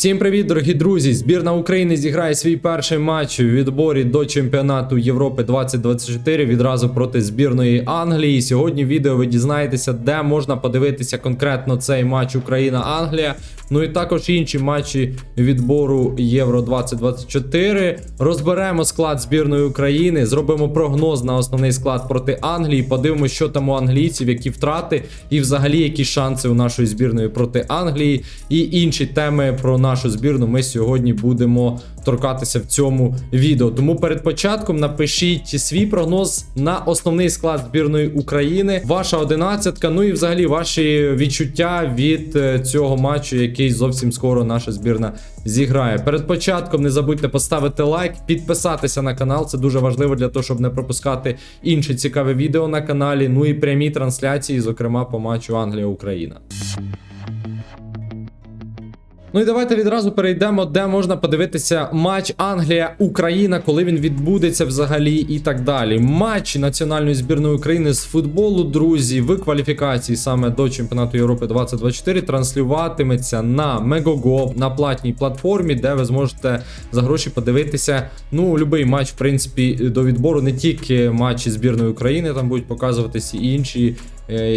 Всім привіт, дорогі друзі! Збірна України зіграє свій перший матч у відборі до чемпіонату Європи 2024 відразу проти збірної Англії. Сьогодні в відео ви дізнаєтеся, де можна подивитися конкретно цей матч Україна-Англія. Ну і також інші матчі відбору Євро 2024. Розберемо склад збірної України, зробимо прогноз на основний склад проти Англії. Подивимося, що там у англійців, які втрати, і взагалі які шанси у нашої збірної проти Англії. І інші теми про нашу збірну ми сьогодні будемо торкатися в цьому відео. Тому перед початком напишіть свій прогноз на основний склад збірної України, ваша одинадцятка. Ну і взагалі ваші відчуття від е, цього матчу, який зовсім скоро наша збірна зіграє. Перед початком не забудьте поставити лайк, підписатися на канал. Це дуже важливо для того, щоб не пропускати інші цікаві відео на каналі. Ну і прямі трансляції, зокрема по матчу Англія-Україна. Ну і давайте відразу перейдемо, де можна подивитися матч Англія-Україна, коли він відбудеться взагалі і так далі. Матч національної збірної України з футболу, друзі, в кваліфікації саме до чемпіонату Європи 2024 транслюватиметься на Megogo, на платній платформі, де ви зможете за гроші подивитися. Ну, будь-який матч, в принципі, до відбору, не тільки матчі збірної України, там будуть показуватися і інші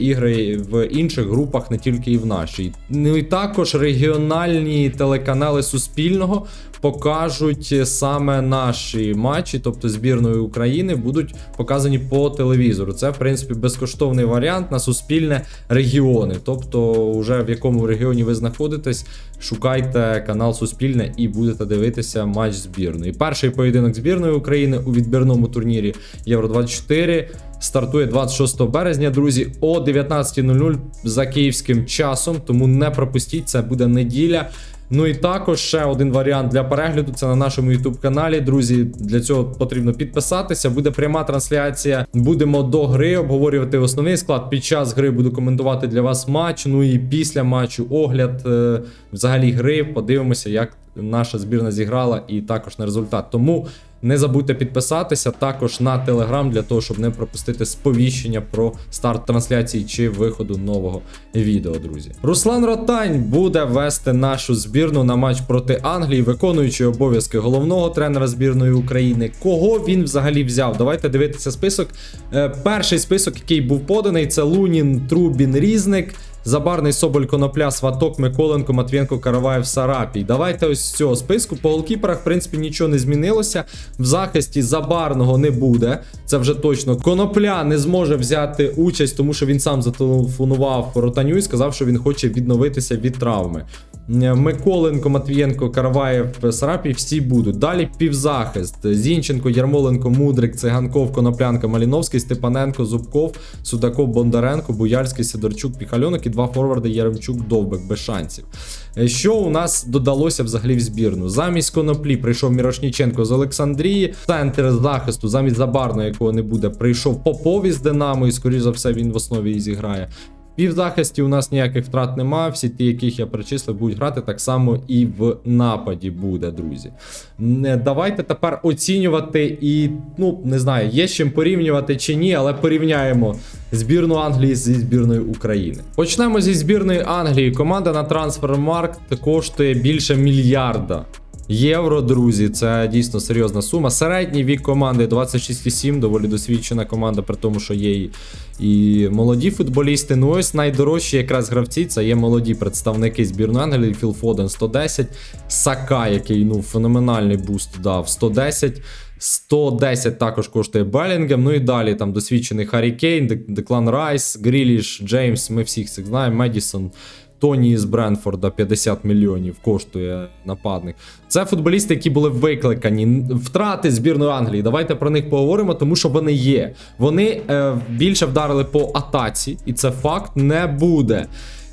ігри в інших групах, не тільки і в нашій. Ну і також регіональні телеканали Суспільного покажуть саме наші матчі, тобто збірної України, будуть показані по телевізору. Це, в принципі, безкоштовний варіант на суспільне регіони. Тобто, вже в якому регіоні ви знаходитесь, шукайте канал Суспільне і будете дивитися матч збірної. Перший поєдинок збірної України у відбірному турнірі Євро 24 стартує 26 березня, друзі, о 19.00 за київським часом. Тому не пропустіть, це буде неділя. Ну і також ще один варіант для перегляду. Це на нашому YouTube каналі. Друзі, для цього потрібно підписатися. Буде пряма трансляція. Будемо до гри обговорювати основний склад. Під час гри буду коментувати для вас матч. Ну і після матчу огляд е, взагалі гри. Подивимося, як наша збірна зіграла, і також на результат. Тому не забудьте підписатися також на телеграм для того, щоб не пропустити сповіщення про старт трансляції чи виходу нового відео, друзі. Руслан Ротань буде вести нашу збірну на матч проти Англії, виконуючи обов'язки головного тренера збірної України. Кого він взагалі взяв? Давайте дивитися список. Е, Перший список, який був поданий, це Лунін, Трубін, Різник. Забарний Соболь Конопля, Сваток, Миколенко, Матвєнко, Караваєв, Сарапій. Давайте ось з цього списку. По голкіперах, в принципі, нічого не змінилося. В захисті Забарного не буде. Це вже точно. Конопля не зможе взяти участь, тому що він сам зателефонував Ротаню і сказав, що він хоче відновитися від травми. Миколенко, Матвієнко, Караваєв, Сарапій всі будуть. Далі півзахист. Зінченко, Ярмоленко, Мудрик, Циганков, Коноплянка, Маліновський, Степаненко, Зубков, Судаков, Бондаренко, Буяльський, Сидорчук, Піхальонок і два форварди Яремчук, Довбек без шансів. Е, Що у нас додалося взагалі в збірну? Замість коноплі прийшов Мірошніченко з Олександрії. Центр захисту, замість Забарного, якого не буде, прийшов Попов із Динамо, і скоріш за все він в основі і зіграє. Півзахисті у нас ніяких втрат нема. Всі ті, яких я перечислив, будуть грати так само і в нападі буде, друзі. Давайте тепер оцінювати і, ну, не знаю, є з чим порівнювати чи ні, але порівняємо збірну Англії зі збірною України. Почнемо зі збірної Англії. Команда на трансфермаркт коштує більше мільярда. Євро, друзі, це дійсно серйозна сума. Середній вік команди 26,7, доволі досвідчена команда, при тому, що є і, молоді футболісти. Ну ось найдорожчі якраз гравці це є молоді представники збірної Англії. Філ Фоден 110, Сака, який ну феноменальний буст дав 110. 110 також коштує Белінгем. Ну і далі там досвідчений Харі Кейн, Дек- Деклан Райс, Гріліш, Джеймс. Ми всіх цих знаємо. Медісон. Тоні з Бренфорда 50 мільйонів коштує нападник. Це футболісти, які були викликані. Втрати збірної Англії. Давайте про них поговоримо, тому що вони є. Вони е, більше вдарили по атаці, і це факт не буде.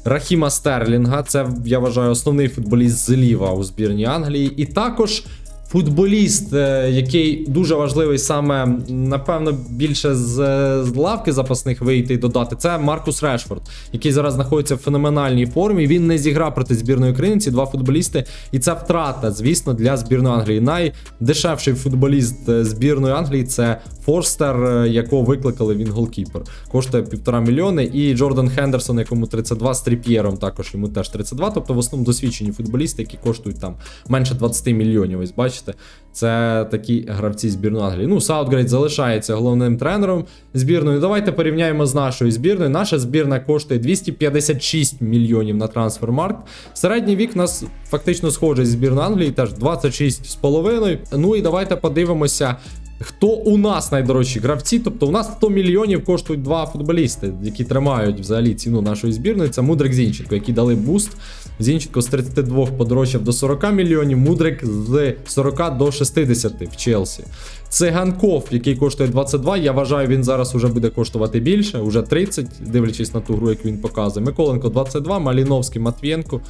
Рахіма Стерлінга, це я вважаю основний футболіст зліва у збірній Англії. І також футболіст, е, який дуже важливий саме, напевно, більше з, з лавки запасних вийти і додати, це Маркус Решфорд, який зараз знаходиться в феноменальній формі. Він не зіграв проти збірної України. Ці два футболісти, і це втрата, звісно, для збірної Англії. Найдешевший футболіст е, збірної Англії це Форстер, е, якого викликали він голкіпер. Коштує півтора мільйони. І Джордан Хендерсон, якому 32 з Тріп'єром, також йому теж 32. Тобто в основному досвідчені футболісти, які коштують там менше 20 мільйонів. Ось бачите, це такі гравці збірної Англії. Ну, Саутгрейд залишається головним тренером збірної. Давайте порівняємо з нашою збірною. Наша збірна коштує 256 мільйонів на трансфермаркт. Середній вік у нас фактично схожий з збірної Англії, теж 26,5. Ну і давайте подивимося. Хто у нас найдорожчі гравці? Тобто у нас 100 мільйонів коштують два футболісти, які тримають взагалі ціну нашої збірної. Це Мудрик Зінченко, які дали буст. Зінченко з 32 подорожчав до 40 мільйонів, Мудрик з 40 до 60 в Челсі. Циганков, який коштує 22, я вважаю, він зараз уже буде коштувати більше, уже 30, дивлячись на ту гру, як він показує. Миколенко 22, Маліновський, Матвієнко.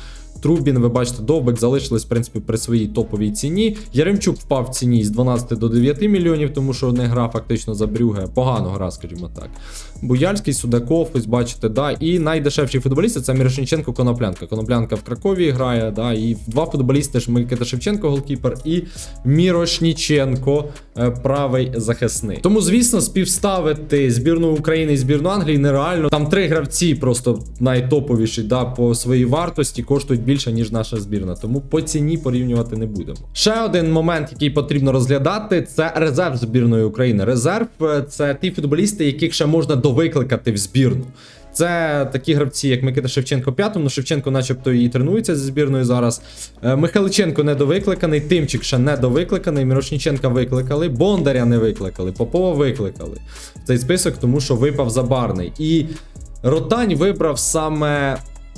Трубін, ви бачите, Довбик залишились в принципі при своїй топовій ціні. Яремчук впав в ціні з 12 до 9 мільйонів, тому що не гра фактично за Брюге. Погано гра, скажімо так. Буяльський, Судаков, ось бачите, да. І найдешевші футболісти це Мірошниченко, Коноплянка. Коноплянка в Кракові грає, да. І два футболісти ж Микита Шевченко, голкіпер, і Мірошніченко, е, правий захисник. Тому, звісно, співставити збірну України і збірну Англії нереально. Там три гравці просто найтоповіші да, по своїй вартості коштують більше, ніж наша збірна. Тому по ціні порівнювати не будемо. Ще один момент, який потрібно розглядати, це резерв збірної України. Резерв е, це ті футболісти, яких ще можна довикликати в збірну. Це такі гравці, як Микита Шевченко п'ятому. Ну, Шевченко, начебто, і тренується зі збірною зараз. Е, Михайличенко недовикликаний, Тимчик ще недовикликаний, Мірошніченка викликали, Бондаря не викликали, Попова викликали в цей список, тому що випав забарний. І Ротань вибрав саме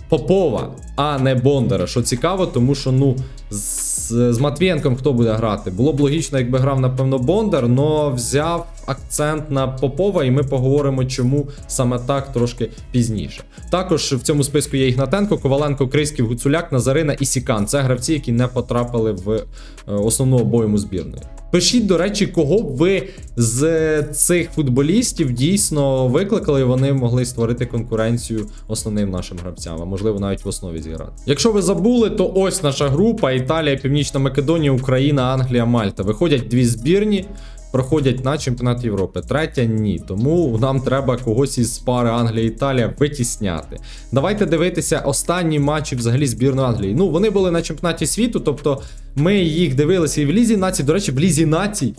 Попова, а не Бондара. Що цікаво, тому що ну з, з Матвієнком хто буде грати? Було б логічно, якби грав, напевно, Бондар, но взяв акцент на Попова, і ми поговоримо, чому саме так трошки пізніше. Також в цьому списку є Ігнатенко, Коваленко, Криськів, Гуцуляк, Назарина і Сікан. Це гравці, які не потрапили в е, основну обойму збірної. Пишіть, до речі, кого б ви з цих футболістів дійсно викликали, і вони могли створити конкуренцію основним нашим гравцям, а можливо навіть в основі зіграти. Якщо ви забули, то ось наша група: Італія, Північна Македонія, Україна, Англія, Мальта. Виходять дві збірні. Проходять на чемпіонат Європи. Третя ні. Тому нам треба когось із пари Англія-Італія витісняти. Давайте дивитися останні матчі взагалі збірної Англії. Ну, вони були на чемпіонаті світу, тобто ми їх дивилися і в Лізі націй. До речі, в Лізі націй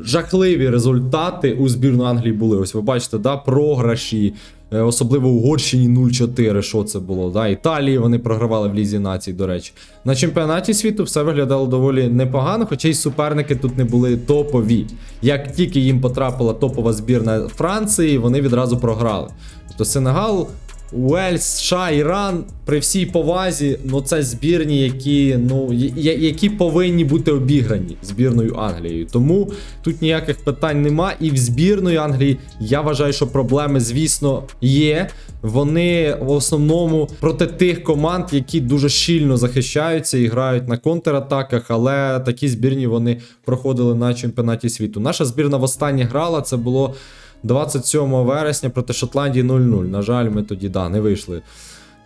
жахливі результати у збірної Англії були. Ось ви бачите, да, програші. Е, Особливо Угорщині 0-4, що це було. Да? Італії вони програвали в Лізі націй, до речі. На чемпіонаті світу все виглядало доволі непогано, хоча й суперники тут не були топові. Як тільки їм потрапила топова збірна Франції, вони відразу програли. Тобто Сенегал, Уельс, США, Іран при всій повазі, ну це збірні, які, ну, я- які повинні бути обіграні збірною Англією. Тому тут ніяких питань нема. І в збірної Англії я вважаю, що проблеми, звісно, є. Вони в основному проти тих команд, які дуже щільно захищаються і грають на контратаках, але такі збірні вони проходили на чемпіонаті світу. Наша збірна востаннє грала, це було 27 вересня проти Шотландії 0-0. На жаль, ми тоді да, не вийшли.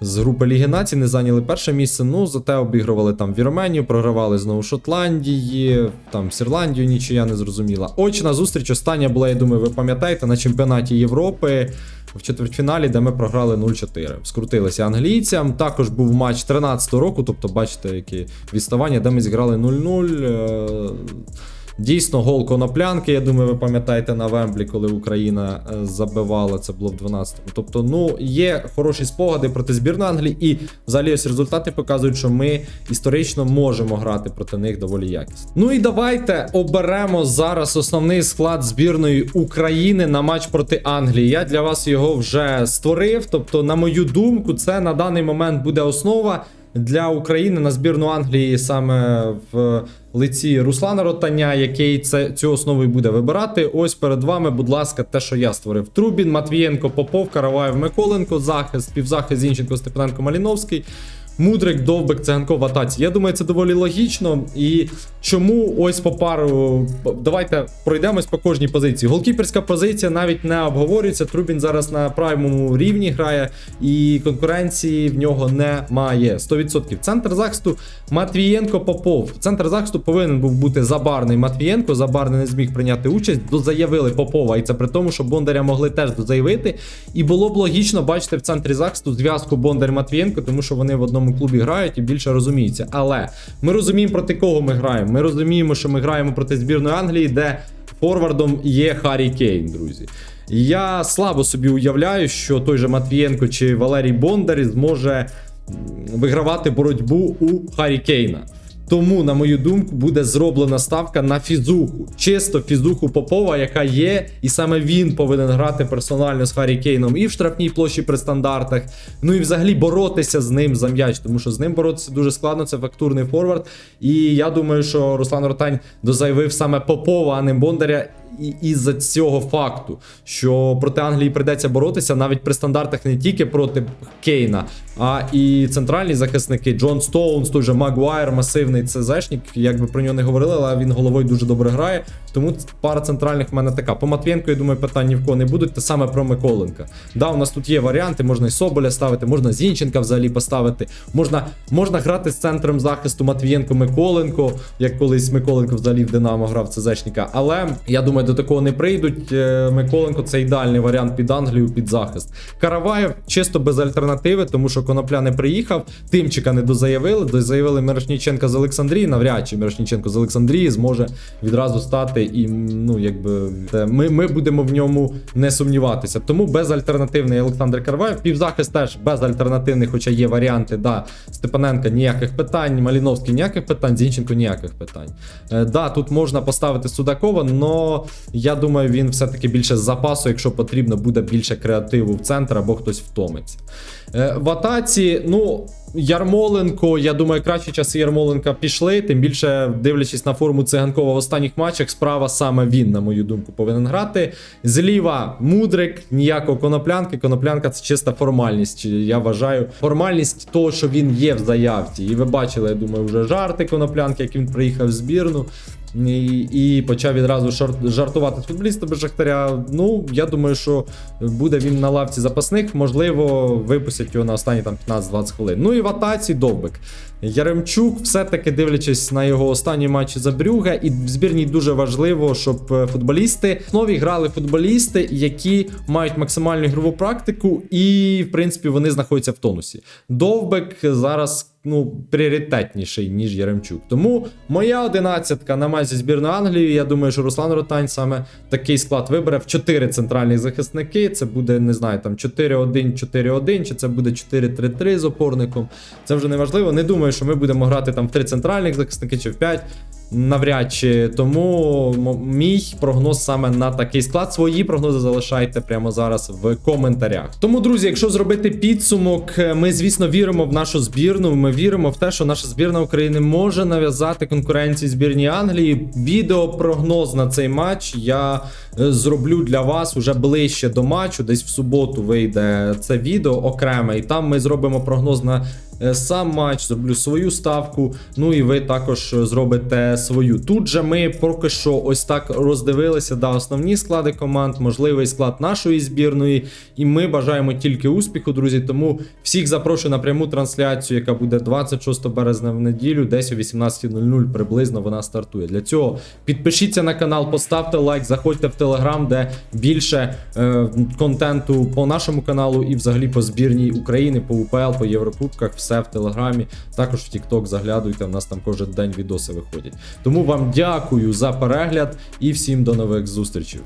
З групи Ліги Націй не зайняли перше місце. Ну, зате обігрували там Вірменію, програвали знову Шотландії, там з Ірландію нічия не зрозуміла. Очна зустріч остання була, я думаю, ви пам'ятаєте, на чемпіонаті Європи в четвертьфіналі, де ми програли 0-4. Скрутилися англійцям. Також був матч 13-го року, тобто бачите, які відставання, де ми зіграли 0-0. Дійсно, гол коноплянки, я думаю, ви пам'ятаєте на Вемблі, коли Україна е, забивала, це було в 12-му. Тобто, ну, є хороші спогади проти збірної Англії, і взагалі ось результати показують, що ми історично можемо грати проти них доволі якісно. Ну і давайте оберемо зараз основний склад збірної України на матч проти Англії. Я для вас його вже створив. Тобто, на мою думку, це на даний момент буде основа для України на збірну Англії саме в лиці Руслана Ротаня, який це, цю основу і буде вибирати. Ось перед вами, будь ласка, те, що я створив. Трубін, Матвієнко, Попов, Караваєв, Миколенко, захист, півзахист Зінченко, Степаненко, Маліновський. Мудрик, Довбик, Циганков в атаці. Я думаю, це доволі логічно. І чому ось по пару. Давайте пройдемось по кожній позиції. Голкіперська позиція навіть не обговорюється. Трубін зараз на правильному рівні грає, і конкуренції в нього немає. 100%. Центр захисту Матвієнко Попов. Центр захисту повинен був бути забарний Матвієнко. Забарний не зміг прийняти участь. Дозаявили Попова. І це при тому, що Бондаря могли теж дозаявити. І було б логічно бачити в центрі захисту зв'язку Бондар Матвієнко, тому що вони в одному клубі грають і більше розуміються. Але ми розуміємо проти кого ми граємо. Ми розуміємо, що ми граємо проти збірної Англії, де форвардом є Харі Кейн, друзі. Я слабо собі уявляю, що той же Матвієнко чи Валерій Бондар зможе вигравати боротьбу у Харі Кейна. Тому, на мою думку, буде зроблена ставка на фізуху. Чисто фізуху Попова, яка є, і саме він повинен грати персонально з Харі Кейном і в штрафній площі при стандартах. Ну і взагалі боротися з ним за м'яч, тому що з ним боротися дуже складно. Це фактурний форвард. І я думаю, що Руслан Ротань дозаявив саме Попова, а не Бондаря. Із-за цього факту, що проти Англії прийдеться боротися навіть при стандартах не тільки проти Кейна, а і центральні захисники Джон Стоунс, той же Магуайр, масивний ЦЗшник, як би про нього не говорили, але він головою дуже добре грає. Тому пара центральних в мене така. По Матвієнку, я думаю, питань ні в кого не будуть. Те саме про Миколенка. Да, у нас тут є варіанти, можна і Соболя ставити, можна Зінченка взагалі поставити. Можна, можна грати з центром захисту Матвієнко Миколенко, як колись Миколенко взагалі в Динамо грав ЦЗшника. Але я думаю, до такого не прийдуть. Е, Миколенко це ідеальний варіант під Англію, під захист. Караваєв чисто без альтернативи, тому що Конопля не приїхав. Тимчика не дозаявили. Дозаявили Мирошніченка з Олександрії. Навряд чи Мирошніченко з Олександрії зможе відразу стати. І ну, якби ми, ми будемо в ньому не сумніватися. Тому безальтернативний Олександр Караваєв. Півзахист теж безальтернативний, хоча є варіанти. Да, Степаненка ніяких питань, Маліновський ніяких питань, Зінченко ніяких питань. Е, да, тут можна поставити Судакова, але я думаю, він все-таки більше з запасу, якщо потрібно, буде більше креативу в центр або хтось втомиться. Е, в атаці, ну. Ярмоленко, я думаю, кращі часи Ярмоленка пішли. Тим більше, дивлячись на форму циганкова в останніх матчах, справа саме він, на мою думку, повинен грати. Зліва мудрик, ніякого коноплянки. Коноплянка це чиста формальність. Я вважаю, формальність того, що він є в заявці. І ви бачили, я думаю, вже жарти коноплянки, як він приїхав в збірну. І, і почав відразу шар- жартувати з футболістами Шахтаря. Ну, я думаю, що буде він на лавці запасних. Можливо, випустять його на останні там 15-20 хвилин. Ну і в атаці Довбик. Яремчук, все-таки дивлячись на його останні матчі за Брюга, і в збірній дуже важливо, щоб е, футболісти в основі грали футболісти, які мають максимальну ігрову практику, і в принципі вони знаходяться в тонусі. Довбик зараз. Ну, пріоритетніший, ніж Яремчук. Тому моя одинадцятка на матч зі збірною Англії. Я думаю, що Руслан Ротань саме такий склад вибере в 4 центральних захисники. Це буде, не знаю, там 4-1, 4-1, чи це буде 4-3-3 з опорником. Це вже не важливо. Не думаю, що ми будемо грати там в 3 центральних захисники чи в 5. Навряд чи тому мій прогноз саме на такий склад. Свої прогнози залишайте прямо зараз в коментарях. Тому, друзі, якщо зробити підсумок, е, ми звісно віримо в нашу збірну. Ми віримо в те, що наша збірна України може нав'язати конкуренції збірній Англії. Відеопрогноз на цей матч я е, зроблю для вас уже ближче до матчу. Десь в суботу вийде це відео окреме, і там ми зробимо прогноз на сам матч, зроблю свою ставку. Ну і ви також зробите свою. Тут же ми поки що ось так роздивилися да, основні склади команд, можливий склад нашої збірної. І ми бажаємо тільки успіху, друзі. Тому всіх запрошую на пряму трансляцію, яка буде 26 березня в неділю, десь о 18.00 приблизно вона стартує. Для цього підпишіться на канал, поставте лайк, заходьте в телеграм, де більше е, контенту по нашому каналу і взагалі по збірній України, по УПЛ, по Єврокубках, все в телеграмі. Також в Тікток заглядуйте. В нас там кожен день відоси виходять. Тому вам дякую за перегляд і всім до нових зустрічей.